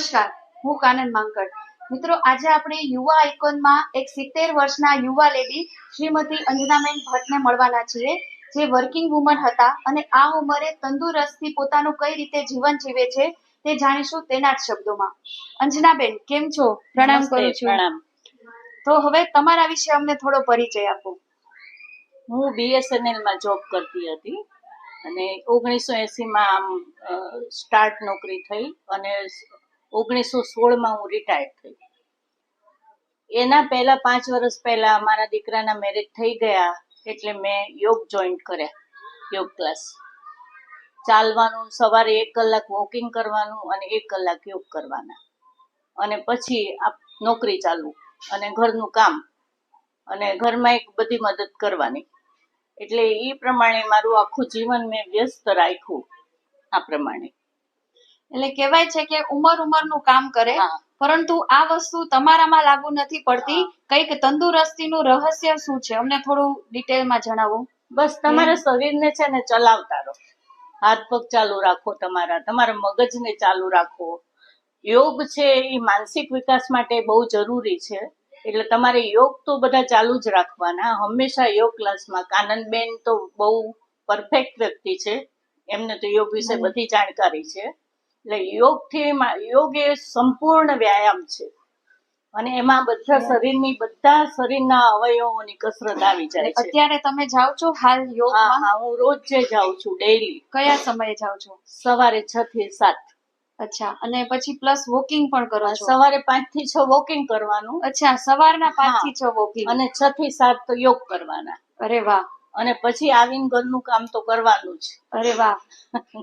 નમસ્કાર હું કાનન માંકડ. મિત્રો આજે આપણે યુવા આઇકોનમાં એક સિત્તેર વર્ષના યુવા લેડી શ્રીમતી અંજનાબેન ભટ્ટને મળવાના છીએ જે વર્કિંગ વુમન હતા અને આ ઉંમરે તંદુરસ્તી પોતાનું કઈ રીતે જીવન જીવે છે તે જાણીશું તેના જ શબ્દોમાં. અંજનાબેન કેમ છો? પ્રણામ કરું છું. પ્રણામ. તો હવે તમારા વિશે અમને થોડો પરિચય આપો. હું બીએસએનએલમાં જોબ કરતી હતી અને ઓગણીસો એસી માં આમ સ્ટાર્ટ નોકરી થઈ અને ઓગણીસો સોળમાં હું રિટાયર થઈ. એના પહેલા પાંચ વર્ષ પહેલા મારા દીકરાના મેરેજ થઈ ગયા એટલે મેં યોગ જોઈન કર્યા, યોગ ક્લાસ ચાલવાનું, સવારે એક કલાક વોકિંગ કરવાનું અને એક કલાક યોગ કરવાના. અને પછી આ નોકરી ચાલુ અને ઘરનું કામ અને ઘરમાં એક બધી મદદ કરવાની. એટલે એ પ્રમાણે મારું આખું જીવન મેં વ્યસ્ત રાખ્યું, આ પ્રમાણે. એટલે કહેવાય છે કે ઉંમર ઉંમરનું કામ કરે. પરંતુ આ વસ્તુ તમારામાં લાગુ નથી પડતી. કંઈક તંદુરસ્તીનું રહસ્ય શું છે? અમને થોડું ડિટેલમાં જણાવો. બસ તમારા શરીરને છે ને ચલાવતા રહો. હાથ પગ ચાલુ રાખો તમારા તમારા મગજને ચાલુ રાખો. યોગ છે એ માનસિક વિકાસ માટે બહુ જરૂરી છે. એટલે તમારે યોગ તો બધા ચાલુ જ રાખવાના. હંમેશા યોગ ક્લાસમાં. કાનનબેન તો બહુ પરફેક્ટ વ્યક્તિ છે. એમને તો યોગ વિશે બધી જાણકારી છે. એટલે યોગથી યોગ એ સંપૂર્ણ વ્યાયામ છે. અને એમાં બધા શરીરની બધા શરીરના અવયવોની કસરત આવી જાય છે. અત્યારે તમે જાઓ છો હાલ હા હા હું રોજ જે જાઉં છું ડેઈલી કયા સમયે જાઓ છો? સવારે છ થી સાત. અચ્છા અને પછી પ્લસ વોકિંગ પણ કરો છો? સવારે પાંચથી છ વોકિંગ કરવાનું. અચ્છા સવારના પાંચથી છ વોકિંગ અને છ થી સાત તો યોગ કરવાના. અરે વાહ. અને પછી આવીને ઘરનું કામ તો કરવાનું જ. અરે વાહ.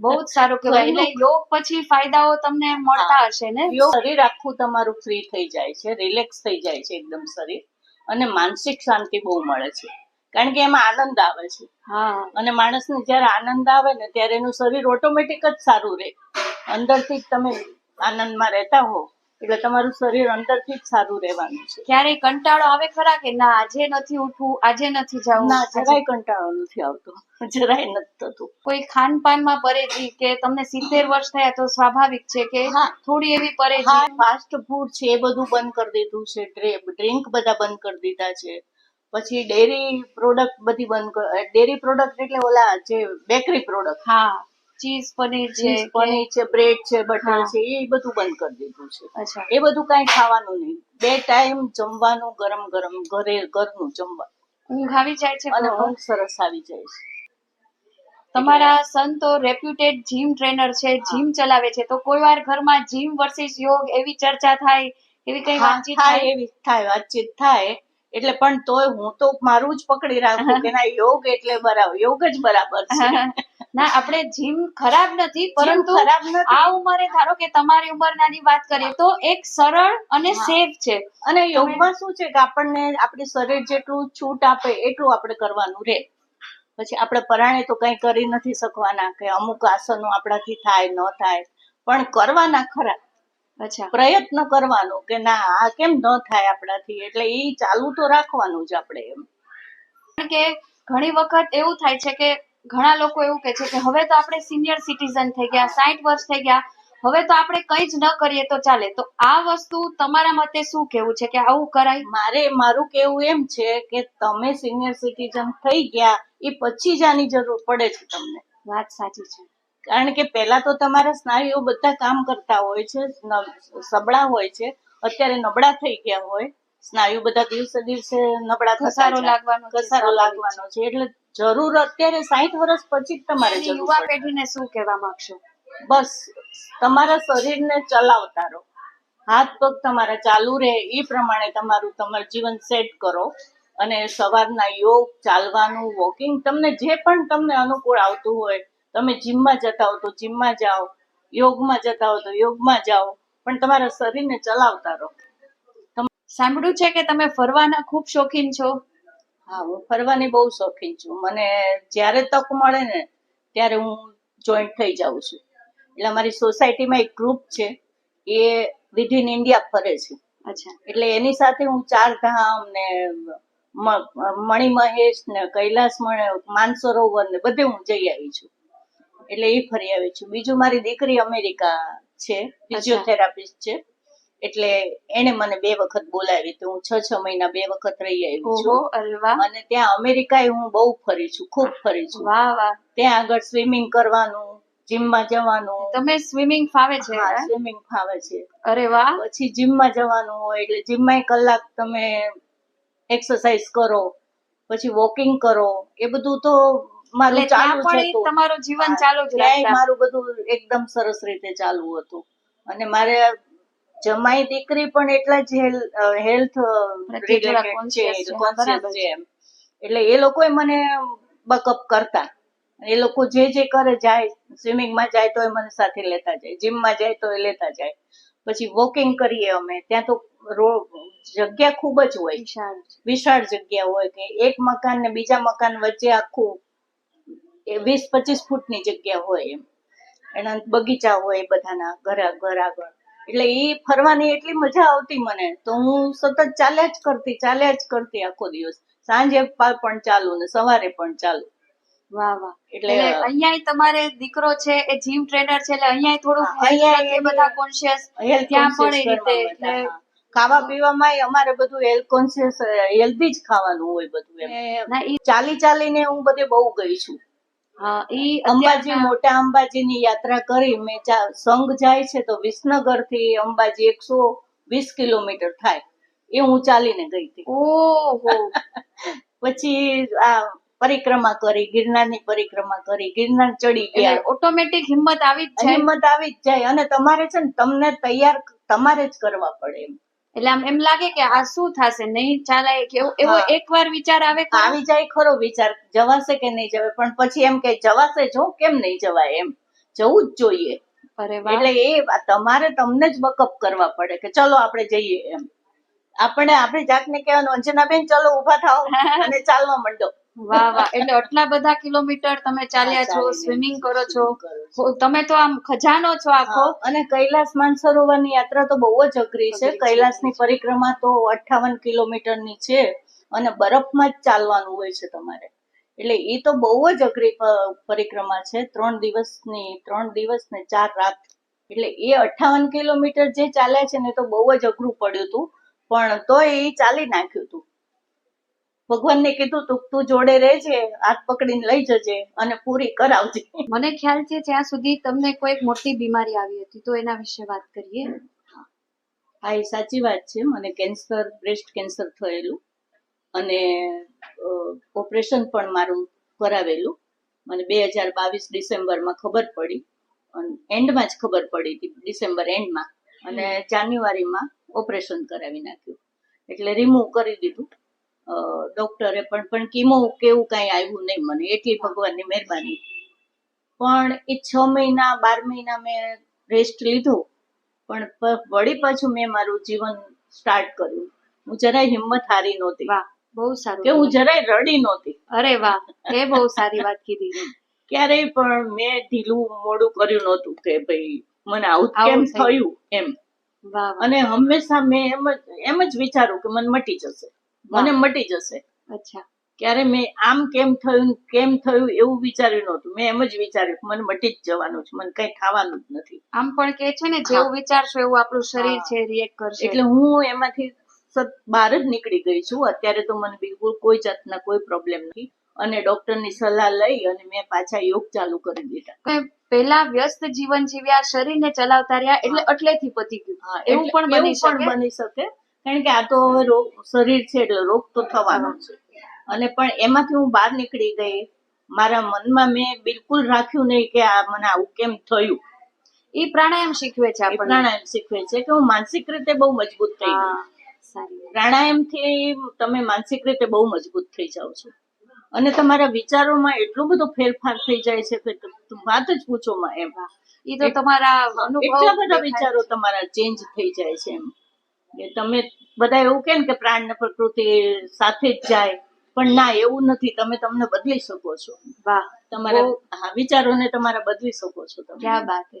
બહુ જ સારું કહેવાય. એટલે યોગ પછી ફાયદાઓ તમને મળતા હશે ને? યોગ શરીર આખું તમારું ફ્રી થઈ જાય છે રિલેક્સ થઈ જાય છે એકદમ શરીર. અને માનસિક શાંતિ બહુ મળે છે. કારણ કે એમાં આનંદ આવે છે. હા. અને માણસને જ્યારે આનંદ આવે ને ત્યારે એનું શરીર ઓટોમેટિક જ સારું રહે. અંદરથી જ તમે આનંદમાં રહેતા હો. એટલે તમારું શરીર અંદરથી જ સારું રહેવાનું છે. ક્યારેય કંટાળો આવે ખરા કે ના આજે નથી ઉઠવું આજે નથી જવું? ના જરાય કંટાળો નથી આવતો. જરાય નથી થતું. કોઈ ખાનપાનમાં પરેજી કે તમને સિત્તેર વર્ષ થયા તો સ્વાભાવિક છે કે. થોડી એવી પરેજી? ફાસ્ટ ફૂડ છે એ બધું બંધ કરી દીધું છે ડ્રિંક બધા બંધ કરી દીધા છે. પછી ડેરી પ્રોડક્ટ બધી બંધ ડેરી પ્રોડક્ટ એટલે ઓલા જે બેકરી પ્રોડક્ટ હા. ચીઝ પનીર છે પનીર છે બ્રેડ છે બટર છે એ બધું બંધ કરી દીધું છે. અચ્છા. એ બધું કાંઈ ખાવાનું નહીં. બે ટાઈમ જમવાનું ગરમ ગરમ ઘરે ઘરનું જમવાનું ઊંઘ આવી જાય છે અને ઊંઘ સરસ આવી જાય છે. તમારા સન તો રેપ્યુટેડ જીમ ટ્રેનર છે જીમ ચલાવે છે. તો કોઈ વાર ઘરમાં જીમ વર્સિસ યોગ એવી ચર્ચા થાય એવી કઈ વાતચીત થાય? એવી થાય વાતચીત થાય. એટલે પણ તોય હું તો મારું જ પકડી રાખું કે ના યોગ એટલે બરાબર યોગ જ બરાબર છે. ના આપણે જીમ ખરાબ નથી પરંતુ ખરાબ નથી. આ ઉંમરે ધારો કે તમારી ઉંમરનાની વાત કરીએ તો એક સરળ અને સેફ છે. અને યોગમાં શું છે કે આપણને આપણી શરીર જેટલું છૂટ આપે એટલું આપણે કરવાનું રહે પછી આપણે પરાણે તો કઈ કરી નથી શકવાના કે અમુક આસનો આપણાથી થાય ન થાય. પણ કરવાના ખરા. પ્રયત્ન કરવાનો કે ના આ કેમ ન થાય આપણાથી? એટલે એ ચાલુ તો રાખવાનું જ આપણે એમ. કારણ કે ઘણી વખત એવું થાય છે કે ઘણા લોકો એવું કહે છે કે હવે તો આપણે સિનિયર સિટીઝન થઈ ગયા સાઠ વર્ષ થઈ ગયા. હવે તો આપણે કંઈ જ ન કરીએ તો ચાલે. તો આ વસ્તુ તમારા મતે શું કેવું છે કે આવું કરાય? મારે મારું કેવું એમ છે કે તમે સિનિયર સિટીઝન થઈ ગયા એ પછી જ આની જરૂર પડે છે તમને. વાત સાચી છે. કારણ કે પહેલા તો તમારા સ્નાયુઓ બધા કામ કરતા હોય છે સબળા હોય છે. અત્યારે નબળા થઈ ગયા હોય. સ્નાયુ બધા દિવસે દિવસે નબળા ઘસારો લાગવાનો ઘસારો લાગવાનો છે. એટલે જરૂર અત્યારે સાઠ વર્ષ પછી જ તમારે યુવા પેઢીને શું કહેવા માંગશો? બસ તમારા શરીરને ચલાવતા રહો હાથ પગ તમારા ચાલુ રહે એ પ્રમાણે તમારું તમારું જીવન સેટ કરો. અને સવારના યોગ ચાલવાનું વોકિંગ તમને જે પણ તમને અનુકૂળ આવતું હોય તમે જીમમાં જતા હો તો જીમમાં જાઓ યોગમાં જતા હો તો યોગમાં જાઓ પણ તમારા શરીરને ચલાવતા રહો. સાંભળ્યું છે કે તમે ફરવાના ખૂબ શોખીન છો? હા હું ફરવાની બહુ શોખીન છું. મને જ્યારે તક મળે ને ત્યારે હું જોઈન્ટ થઈ જાઉં છું. એટલે અમારી સોસાયટીમાં એક ગ્રુપ છે એ વિધિન ઇન્ડિયા ફરે છે. અચ્છા. એટલે એની સાથે હું ચાર ધામ ને મણિમહેશ ને કૈલાસ મણ- માનસરોવર ને બધે હું જઈ આવી છું. એટલે એ ફરી આવી છું. બીજું મારી દીકરી અમેરિકા છે ફિઝિયોથેરાપિસ્ટ છે. એટલે એને મને બે વખત બોલાવી તો હું છ છ મહિના બે વખત રહી આવી છું. અને ત્યાં અમેરિકા હું બહુ ફરી છું ખૂબ ફરી છું. વાહ વાહ. ત્યાં આગળ સ્વિમિંગ કરવાનું જીમમાં જવાનું. તમે સ્વિમિંગ ફાવે છે સ્વિમિંગ ફાવે છે. અરે વાહ. પછી જીમમાં જવાનું હોય એટલે જીમમાં કલાક તમે એક્સરસાઇઝ કરો પછી વોકિંગ કરો એ બધું તો મારું ચાલુ હતું. તમારું જીવન ચાલુ જ રાખતા. મારું બધું એકદમ સરસ રીતે ચાલુ હતું. અને મારે જમાઈ દીકરી પણ એટલા જ હેલ્થ રિલેટેડ છે એટલે એ લોકોએ મને બકઅપ કરતા. એ લોકો જે જે કરે જાય સ્વિમિંગમાં જાય તો એ મને સાથે લેતા જાય જીમમાં જાય તો એ લેતા જાય. પછી વોકિંગ કરીએ અમે. ત્યાં તો જગ્યા ખૂબ જ હોય. વિશાળ જગ્યા હોય કે એક મકાન ને બીજા મકાન વચ્ચે આખું એ વીસ પચીસ ફૂટની જગ્યા હોય એમ. એના બગીચા હોય બધાના ઘર ઘર આગળ. એટલે એ ફરવાની એટલી મજા આવતી મને તો હું સતત ચાલ્યા જ કરતી ચાલ્યા જ કરતી આખો દિવસ. સાંજે પણ ચાલુ ને સવારે પણ ચાલુ. વાહ વાહ. એટલે અહીંયા તમારે દીકરો છે એ જીમ ટ્રેનર છે એટલે અહીંયા થોડું અહીંયા એ બધા કોન્શિયસ ત્યાં પણ એ રીતે એટલે-. ખાવા પીવામાં અમારે બધું હેલ્થ કોન્શિયસ હેલ્ધી જ ખાવાનું હોય બધું એમ. ચાલી ચાલીને હું બધે બહુ ગઈ છું. ઈ અંબાજી મોટા અંબાજીની યાત્રા કરી મેં સંઘ જાય છે તો વિસનગરથી અંબાજી એકસો વીસ કિલોમીટર થાય. એ હું ચાલીને ગઈ હતી. ઓહો. પછી આ પરિક્રમા કરી ગિરનારની પરિક્રમા કરી ગિરનાર ચડી ગયા. ઓટોમેટિક હિંમત આવી જ જાય. હિંમત આવી જ જાય અને તમારે છે ને તમને તૈયાર તમારે જ કરવા પડે એમ. એટલે આમ એમ લાગે કે આ શું થશે? નહીં ચાલે કે એવો- એકવાર વિચાર આવે આવી જાય ખરો વિચાર. જવાશે કે નહીં જવાય? પણ પછી એમ કે જવાશે જો કેમ નહીં જવાય એમ? જવું જ જોઈએ. એટલે એ તમારે તમને જ બકઅપ કરવા પડે કે ચલો આપણે જઈએ એમ. આપણે આપણી જાતને કહેવાનું અંજનાબેન ચલો ઊભા થાઓ અને ચાલવા માંડો. વાહ વાહ. એટલે આટલા બધા કિલોમીટર તમે ચાલ્યા છો સ્વિમિંગ કરો છો. તમે તો આમ ખજાનો છો આખો. અને કૈલાસ માનસરોવરની યાત્રા તો બહુ જ અઘરી છે. કૈલાસની પરિક્રમા તો અઠ્ઠાવન કિલોમીટરની છે અને બરફમાં જ ચાલવાનું હોય છે તમારે. એટલે એ તો બહુ જ અઘરી પરિક્રમા છે. ત્રણ દિવસની ત્રણ દિવસ ને ચાર રાત. એટલે એ અઠ્ઠાવન કિલોમીટર જે ચાલ્યા છે ને તો બહુ જ અઘરું પડ્યું હતું પણ તોય એ ચાલી નાખ્યું હતું ભગવાનને કીધું તું તું જોડે રહેજે હાથ પકડીને લઈ જજે અને પૂરી કરાવજે મને ખ્યાલ છે જ્યાં સુધી તમને કોઈ મોટી બીમારી આવી હતી તો એના વિશે વાત કરીએ. હા એ સાચી વાત છે. મને કેન્સર બ્રેસ્ટ કેન્સર થયેલું અને ઓપરેશન પણ મારું કરાવેલું. મને બે હજાર બાવીસ ડિસેમ્બરમાં ખબર પડી. અને એન્ડમાં જ ખબર પડી હતી ડિસેમ્બર એન્ડમાં. અને જાન્યુઆરીમાં ઓપરેશન કરાવી નાખ્યું. એટલે રિમૂવ કરી દીધું. ડોક્ટરે પણ પણ કીમો કેવું કાંઈ આવ્યું નહીં મને. એટલી ભગવાનની મહેરબાની. પણ એ છ મહિના બાર મહિના મેં રેસ્ટ લીધો. પણ વળી પાછું મેં મારું જીવન સ્ટાર્ટ કર્યું. હું જરાય હિંમત હારી નહોતી. વાહ બહુ સારું કે હું જરાય રડી નહોતી. અરે વાહ એ બહુ સારી વાત કીધી. ક્યારેય પણ મેં ઢીલું મોડું કર્યું નહોતું કે ભાઈ મને આવું કેમ થયું. એમ. અને હંમેશા મેં એમ જ એમ જ વિચારું કે મને મટી જશે. મને મટી જશે. અચ્છા. ક્યારે મેં આમ કેમ થયું કેમ થયું એવું વિચાર્યું નહોતું. મેં એમ જ વિચાર્યું મને મટી જ જવાનું છે મને કઈ ખાવાનું જ નથી. આમ પણ કે છે ને જેવું વિચારશો એવું આપણું શરીર છે રિએક્ટ કરશે. એટલે હું એમાંથી સત બહાર જ નીકળી ગઈ છું. અત્યારે તો મને બિલકુલ કોઈ જાતના કોઈ પ્રોબ્લેમ નથી. અને ડોક્ટરની સલાહ લઈ અને મેં પાછા યોગ ચાલુ કરી દીધા. પેલા પહેલા વ્યસ્ત જીવન જીવ્યા શરીરને ચલાવતા રહ્યા એટલે અટલેથી પતી ગયું. એવું પણ બની શકે? બની શકે. કારણ કે આ તો હવે રોગ શરીર છે એટલે રોગ તો થવાનો છે. અને પણ એમાંથી હું બહાર નીકળી ગઈ મારા મનમાં મેં બિલકુલ રાખ્યું નહીં કે આ મને આવું કેમ થયું. એ પ્રાણાયામ શીખવે છે આપણને. પ્રાણાયામ શીખવે છે કે હું માનસિક રીતે બહુ મજબૂત થઈ ગઈ. પ્રાણાયામથી તમે માનસિક રીતે બહુ મજબૂત થઈ જાઓ છો. અને તમારા વિચારોમાં એટલો બધો ફેરફાર થઈ જાય છે કે વાત જ પૂછો માં એમ એ તો તમારા એટલા બધા વિચારો તમારા ચેન્જ થઈ જાય છે એમ. તમે બધા એવું કે કે પ્રાણ ને પ્રકૃતિ સાથે જ જાય? પણ ના એવું નથી. તમે તમને બદલી શકો છો. વાહ. તમારા હા, વિચારોને તમારા બદલી શકો છો તમે. ક્યાં વાત હે.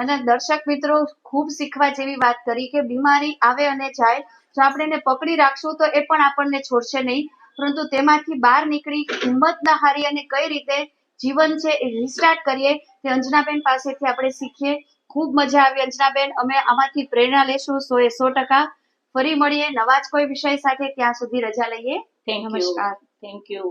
ના દર્શક મિત્રો ખૂબ શીખવા જેવી વાત કરી કે બીમારી આવે અને જાય જો આપણે એને પકડી રાખશું તો એ પણ આપણને છોડશે નહીં. પરંતુ તેમાંથી બહાર નીકળી હિંમત ના હારી અને કઈ રીતે જીવન છે એ રિસ્ટાર્ટ કરીએ તે અંજનાબેન પાસેથી આપણે શીખીએ. ખૂબ મજા આવી અંજનાબેન. અમે આમાંથી પ્રેરણા લેશું સો એ સો ટકા. ફરી મળીએ નવા જ કોઈ વિષય સાથે ત્યાં સુધી રજા લઈએ. નમસ્કાર. Thank you